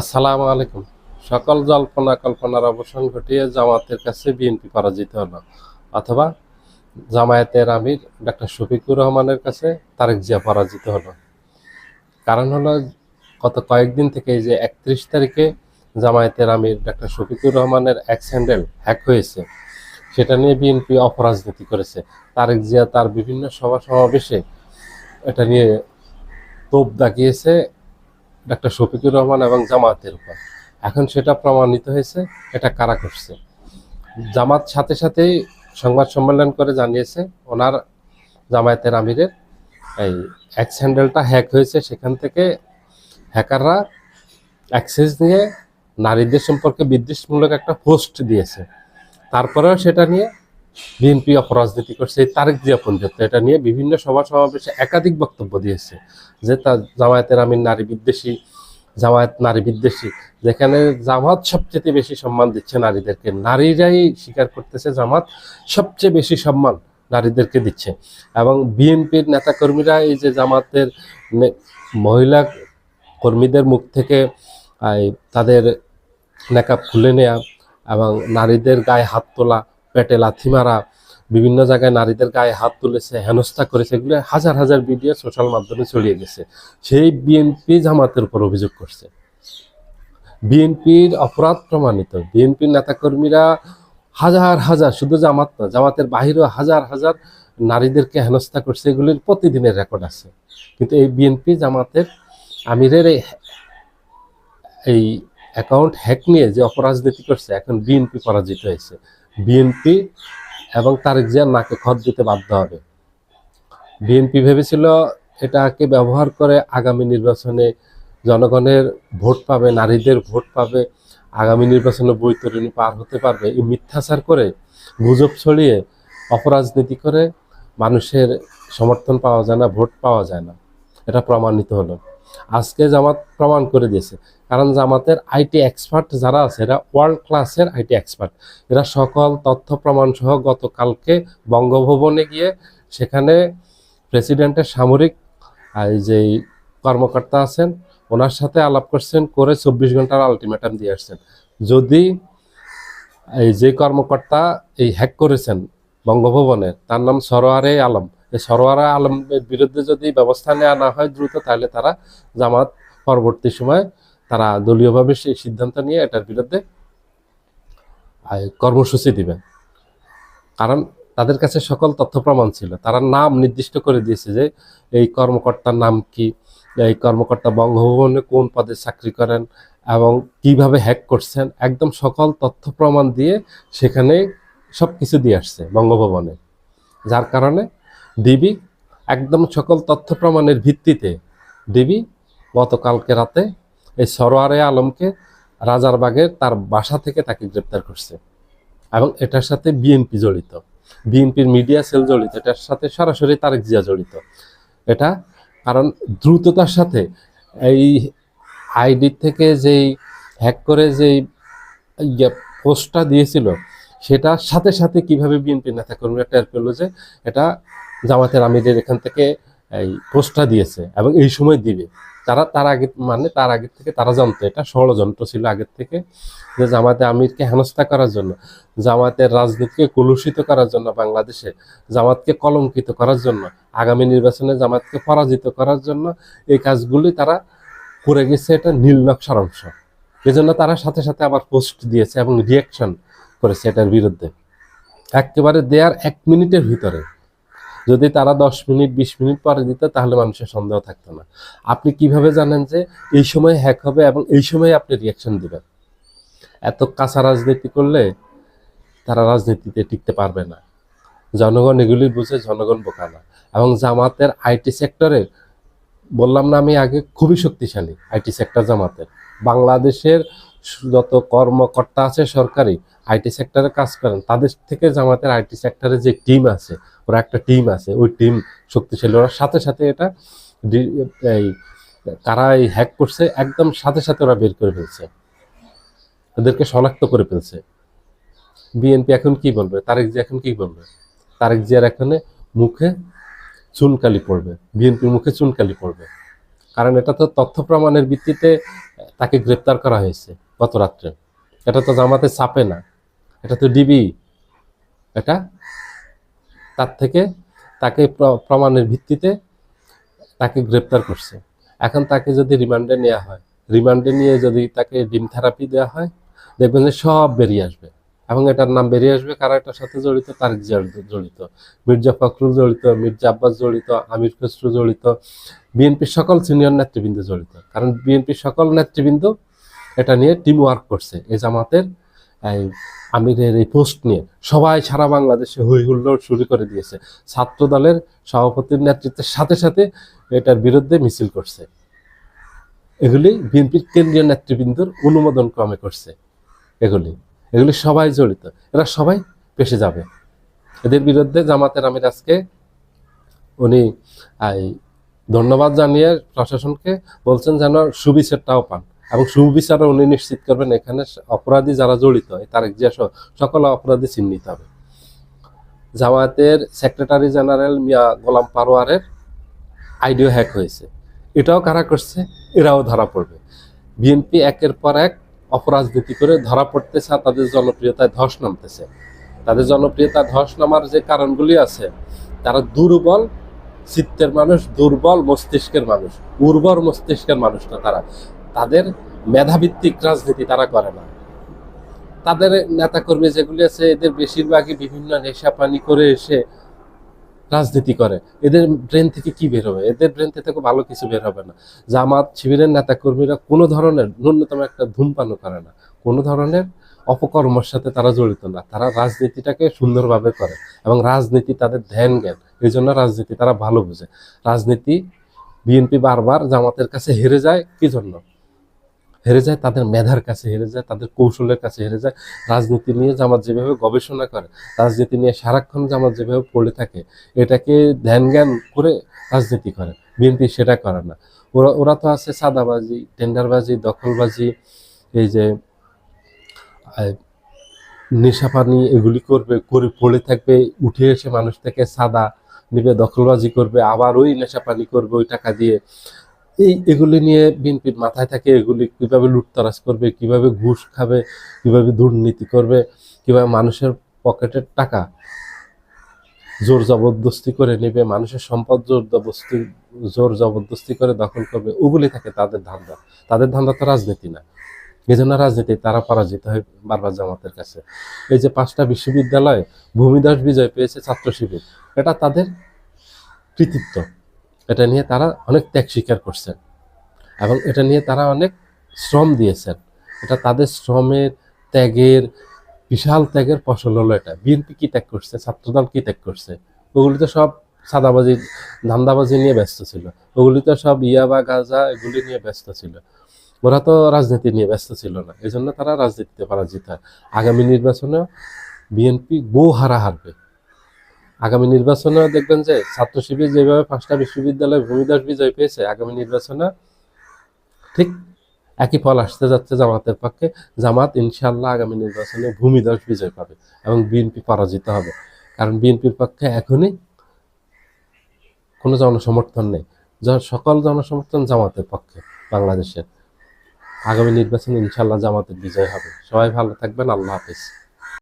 আসসালামু আলাইকুম। সকল জল্পনা কল্পনার অবসান ঘটিয়ে জামাতের কাছে বিএনপি পরাজিত হলো, অথবা জামায়াতের আমির ডাক্তার শফিকুর রহমানের কাছে তারেক জিয়া পরাজিত হলো। কারণ হলো, গত কয়েকদিন থেকে যে একত্রিশ তারিখে জামায়াতের আমির ডাক্তার শফিকুর রহমানের এক হ্যান্ডেল হ্যাক হয়েছে, সেটা নিয়ে বিএনপি অপরাজনীতি করেছে। তারেক জিয়া তার বিভিন্ন সভা সমাবেশে এটা নিয়ে তোপ দাগিয়েছে ডাক্তার শফিকুর রহমান এবং জামাতের উপর। এখন সেটা প্রমাণিত হয়েছে, এটা কারা করছে। জামাত সাথে সাথেই সংবাদ সম্মেলন করে জানিয়েছে, ওনার জামায়াতের আমিরের এই এক্স হ্যান্ডেলটা হ্যাক হয়েছে, সেখান থেকে হ্যাকাররা অ্যাক্সেস নিয়ে নারীদের সম্পর্কে বিদ্বেষমূলক একটা পোস্ট দিয়েছে। তারপরেও সেটা নিয়ে বিএনপি অপরাজনীতি করছে, এই তারেক জিয়া এটা নিয়ে বিভিন্ন সভা সমাবেশে একাধিক বক্তব্য দিয়েছে, যে তার জামায়াতের আমির নারী বিদ্বেষী, জামায়াত নারী বিদ্বেষী, যেখানে জামাত সবচেয়ে বেশি সম্মান দিচ্ছে নারীদেরকে। নারীরাই স্বীকার করতেছে জামাত সবচেয়ে বেশি সম্মান নারীদেরকে দিচ্ছে। এবং বিএনপির নেতাকর্মীরা এই যে জামাতের মহিলা কর্মীদের মুখ থেকে তাদের নেকাব খুলে নেওয়া এবং নারীদের গায়ে হাত তোলা পেটে লাথি মারা, বিভিন্ন জায়গায় নারীদের গায়ে হাত তুলেছে, হেনস্থা করেছে, এগুলো হাজার হাজার ভিডিও সোশ্যাল মাধ্যমে ছড়িয়ে গেছে। সেই বিএনপি জামাতের উপর অভিযোগ করছে। বিএনপির অপরাধ প্রমাণিত। বিএনপির নেতাকর্মীরা হাজার হাজার, শুধু জামাত না, জামাতের বাহিরেও হাজার হাজার নারীদেরকে হেনস্থা করছে, এগুলির প্রতিদিনের রেকর্ড আছে। কিন্তু এই বিএনপি জামাতের আমিরের এই এই অ্যাকাউন্ট হ্যাক নিয়ে যে অপরাজনীতি করছে, এখন বিএনপি পরাজিত হয়েছে। বিএনপি এবং তারেক জিয়ার নাকে খত দিতে বাধ্য হবে। বিএনপি ভেবেছিল এটাকে ব্যবহার করে আগামী নির্বাচনে জনগণের ভোট পাবে, নারীদের ভোট পাবে, আগামী নির্বাচনে বৈতরণী পার হতে পারবে। এই মিথ্যাচার করে গুজব ছড়িয়ে অপরাজনীতি করে মানুষের সমর্থন পাওয়া যায় না, ভোট পাওয়া যায় না। এটা প্রমাণিত হলো। আজকে জামাত প্রমাণ করে দিয়েছে। কারণ জামাতের আইটি এক্সপার্ট যারা আছে, এরা ওয়ার্ল্ড ক্লাসের আইটি এক্সপার্ট। এরা সকল তথ্য প্রমাণ সহ গতকালকে বঙ্গভবনে গিয়ে সেখানে প্রেসিডেন্টের সামরিক যে কর্মকর্তা আছেন, ওনার সাথে আলাপ করছেন, করে চব্বিশ ঘণ্টার আলটিমেটাম দিয়ে আসছেন। যদি এই যে কর্মকর্তা এই হ্যাক করেছেন বঙ্গভবনের তার নাম সরোয়ারে আলম সরোয়ারে আলমের বিরুদ্ধে যদি ব্যবস্থা নেওয়া না হয় দ্রুত, তাহলে তারা জামাত পরবর্তী সময় তারা দলীয়ভাবে সেই সিদ্ধান্ত নিয়ে এটার বিরুদ্ধে কর্মসূচি দিবে। কারণ তাদের কাছে সকল তথ্য প্রমাণ ছিল। তারা নাম নির্দিষ্ট করে দিয়েছে যে এই কর্মকর্তার নাম কি, এই কর্মকর্তা বঙ্গভবনে কোন পদে চাকরি করেন এবং কীভাবে হ্যাক করছেন, একদম সকল তথ্য প্রমাণ দিয়ে সেখানে সব কিছু দিয়ে আসছে বঙ্গভবনে। যার কারণে ডিবি, একদম সকল তথ্য প্রমাণের ভিত্তিতে ডিবি গতকালকে রাতে এই সরোয়ারে আলমকে রাজারবাগের তার বাসা থেকে তাকে গ্রেপ্তার করছে এবং এটার সাথে বিএনপি জড়িত। বিএনপির মিডিয়া সেল জড়িত, এটার সাথে সরাসরি তারেক জিয়া জড়িত। এটা কারণ দ্রুততার সাথে এই আইডি থেকে যেই হ্যাক করে যেই ইয়ে পোস্টটা দিয়েছিল সেটা সাথে সাথে কীভাবে বিএনপি নেতাকর্মীরা টের পেল যে এটা জামাতের আমিরের এখান থেকে এই পোস্টটা দিয়েছে এবং এই সময় দিবে। তারা তার আগে মানে তার আগে থেকে তারা জানতো, এটা ষড়যন্ত্র ছিল আগের থেকে যে জামাতে আমিরকে হেনস্থা করার জন্য জামাতের রাজনীতিকে কলুষিত করার জন্য বাংলাদেশে জামাতকে কলঙ্কিত করার জন্য, আগামী নির্বাচনে জামাতকে পরাজিত করার জন্য এই কাজগুলি তারা করে গেছে এটা নীল নকশার অংশ। এজন্য তারা সাথে সাথে আবার পোস্ট দিয়েছে এবং রিয়াকশন করেছে এটার বিরুদ্ধে। একেবারে দেয়ার এক মিনিটের ভিতরে যদি তারা দশ মিনিট, বিশ মিনিট পরে দিত, তাহলে মানুষের সন্দেহ থাকতো না। আপনি কীভাবে জানেন যে এই সময় হ্যাক হবে এবং এই সময় আপনি রিয়াকশন দিবেন? এত কাঁচা রাজনীতি করলে তারা রাজনীতিতে টিকতে পারবে না। জনগণ এগুলি বুঝে জনগণ বোকা না। এবং জামাতের আইটি সেক্টরে বললাম না আমি আগে, খুবই শক্তিশালী আইটি সেক্টর জামাতের। বাংলাদেশের যত কর্মকর্তা আছে সরকারি, আইটি সেক্টরে কাজ করেন, তাদের থেকে জামাতের আইটি সেক্টরে যে টিম আছে, ওরা একটা টিম আছে, ওই টিম শক্তিশালী। ওরা সাথে সাথে এটা এই কারা এই হ্যাক করছে, একদম সাথে সাথে ওরা বের করে ফেলছে। ওদেরকে শনাক্ত করে ফেলছে। বিএনপি এখন কি বলবে? তারেক জিয়া এখন কি বলবে? তারেক জিয়ার এখানে মুখে চুনকালি পড়বে। বিএনপির মুখে চুনকালি পড়বে। কারণ এটা তো তথ্য প্রমাণের ভিত্তিতে তাকে গ্রেপ্তার করা হয়েছে। গত রাত্রে। এটা তো জামাতে চাপে না। এটা তো ডিবি। এটা তার থেকে তাকে প্র- প্রমাণের ভিত্তিতে তাকে গ্রেপ্তার করছে। এখন তাকে যদি রিমান্ডে নেওয়া হয়, রিমান্ডে নিয়ে যদি তাকে ডিম থেরাপি দেওয়া হয়, দেখবেন যে সব বেরিয়ে আসবে। এবং এটার নাম বেরিয়ে আসবে কারা? এটার সাথে জড়িত তারেক জড়িত। মির্জা ফখরুল জড়িত, মির্জা আব্বাস জড়িত, আমির খসরু জড়িত, বিএনপির সকল সিনিয়র নেতৃবৃন্দ জড়িত। কারণ বিএনপির সকল নেতৃবৃন্দ এটা নিয়ে টিম ওয়ার্ক করছে। এই জামাতের আমিরের এই পোস্ট নিয়ে। সবাই সারা বাংলাদেশে হই হুল্লোড় শুরু করে দিয়েছে। ছাত্র দলের সভাপতির নেতৃত্বের সাথে সাথে এটার বিরুদ্ধে মিছিল করছে। এগুলি বিএনপির কেন্দ্রীয় নেতৃবৃন্দর অনুমোদন ক্রমে করছে। এগুলি এগুলি সবাই জড়িত। এরা সবাই পেশে যাবে। এদের বিরুদ্ধে জামাতের আমির আজকে উনি ধন্যবাদ জানিয়ে প্রশাসনকে বলছেন যেন সুবিচারটাও পান। এবং সুবিচারও উনি নিশ্চিত করবেন, এখানে অপরাধী যারা জড়িত হয় জিয়া সহ সকল অপরাধী চিহ্নিত হবে। জামায়াতের সেক্রেটারি জেনারেল মিয়া গোলাম পারোয়ারের আইডিও হ্যাক হয়েছে। এটাও কারা করছে? এরাও ধরা পড়বে। বিএনপি একের পর এক অপরাজনীতি করে ধরা পড়তেছে আর তাদের জনপ্রিয়তায় ধস নামতেছে। তাদের জনপ্রিয়তা ধস নামার যে কারণগুলি আছে, তারা দুর্বল চিত্তের মানুষ, দুর্বল মস্তিষ্কের মানুষ, উর্বর মস্তিষ্কের মানুষ না তারা। তাদের মেধাভিত্তিক রাজনীতি তারা করে না। তাদের নেতাকর্মী যেগুলি আছে, এদের বেশিরভাগই বিভিন্ন নেশা পানি করে এসে রাজনীতি করে। এদের ব্রেন থেকে কি বের হবে? এদের ব্রেন থেকে ভালো কিছু বের হবে না। জামাত শিবিরের নেতাকর্মীরা কোনো ধরনের ন্যূনতম একটা ধূমপানও করে না। কোনো ধরনের অপকর্মের সাথে তারা জড়িত না। তারা রাজনীতিটাকে সুন্দরভাবে করে এবং রাজনীতি তাদের ধ্যান জ্ঞান, এই জন্য রাজনীতি তারা ভালো বুঝে। রাজনীতি বিএনপি বারবার জামাতের কাছে হেরে যায়, কি জন্য? হেরে যায়, তাদের মেধার কাছে হেরে যায়, তাদের কৌশলের কাছে হেরে যায়। রাজনীতি নিয়ে জামাত যেভাবে গবেষণা করে, রাজনীতি নিয়ে সারাক্ষণ জামাত যেভাবে পড়ে থাকে, এটাকে ধ্যান জ্ঞান করে রাজনীতি করে। বিএনপি সেটা করে না। ওরা ওরা তো আছে সাদাবাজি টেন্ডারবাজি, দখলবাজি, এই যে নেশাপানি এগুলি করবে, করে পড়ে থাকবে, উঠে এসে মানুষ থেকে সাদা নিবে দখলবাজি করবে, আবার ওই নেশাপানি করবে, ওই টাকা দিয়ে। এই এগুলি নিয়ে বিএনপির মাথায় থাকে, এগুলি কীভাবে লুটতরাজ করবে, কীভাবে ঘুষ খাবে, কীভাবে দুর্নীতি করবে, কীভাবে মানুষের পকেটের টাকা জোর জবরদস্তি করে নেবে, মানুষের সম্পদ জোর জবরদস্তি জোর জবরদস্তি করে দখল করবে, ওগুলি থাকে তাদের ধান্দা। তাদের ধান্দা তো রাজনীতি না। এই জন্য রাজনীতি তারা পরাজিত হয় বারবার জামাতের কাছে। এই যে পাঁচটা বিশ্ববিদ্যালয়ে, ভূমিদাস বিজয় পেয়েছে ছাত্র শিবির। এটা তাদের কৃতিত্ব। এটা নিয়ে তারা অনেক ত্যাগ স্বীকার করছেন। এবং এটা নিয়ে তারা অনেক শ্রম দিয়েছেন। এটা তাদের শ্রমের ত্যাগের, বিশাল ত্যাগের ফসল হলো এটা। বিএনপি কী ত্যাগ করছে? ছাত্রদল কী ত্যাগ করছে? ওগুলি তো সব সাদাবাজি, ধান্দাবাজি নিয়ে ব্যস্ত ছিল। ওগুলি তো সব ইয়াবা গাজা এগুলি নিয়ে ব্যস্ত ছিল। ওরা তো রাজনীতি নিয়ে ব্যস্ত ছিল না। এই জন্য তারা রাজনীতিতে পরাজিত। হয় আগামী নির্বাচনে বিএনপি গো হারা হারবে আগামী নির্বাচনে দেখবেন যে ছাত্র শিবির যেভাবে পাঁচটা বিশ্ববিদ্যালয়ে ভূমিদাস বিজয় পেয়েছে, আগামী নির্বাচনে ঠিক একই ফল আসতে যাচ্ছে জামাতের পক্ষে। জামাত ইনশাল্লাহ আগামী নির্বাচনে ভূমিদাস বিজয় পাবে এবং বিএনপি পরাজিত হবে। কারণ বিএনপির পক্ষে এখনই কোনো জনসমর্থন নেই। সকল জনসমর্থন জামাতের পক্ষে, বাংলাদেশের। আগামী নির্বাচনে ইনশাল্লাহ জামাতের বিজয় হবে। সবাই ভালো থাকবেন। আল্লাহ হাফিজ।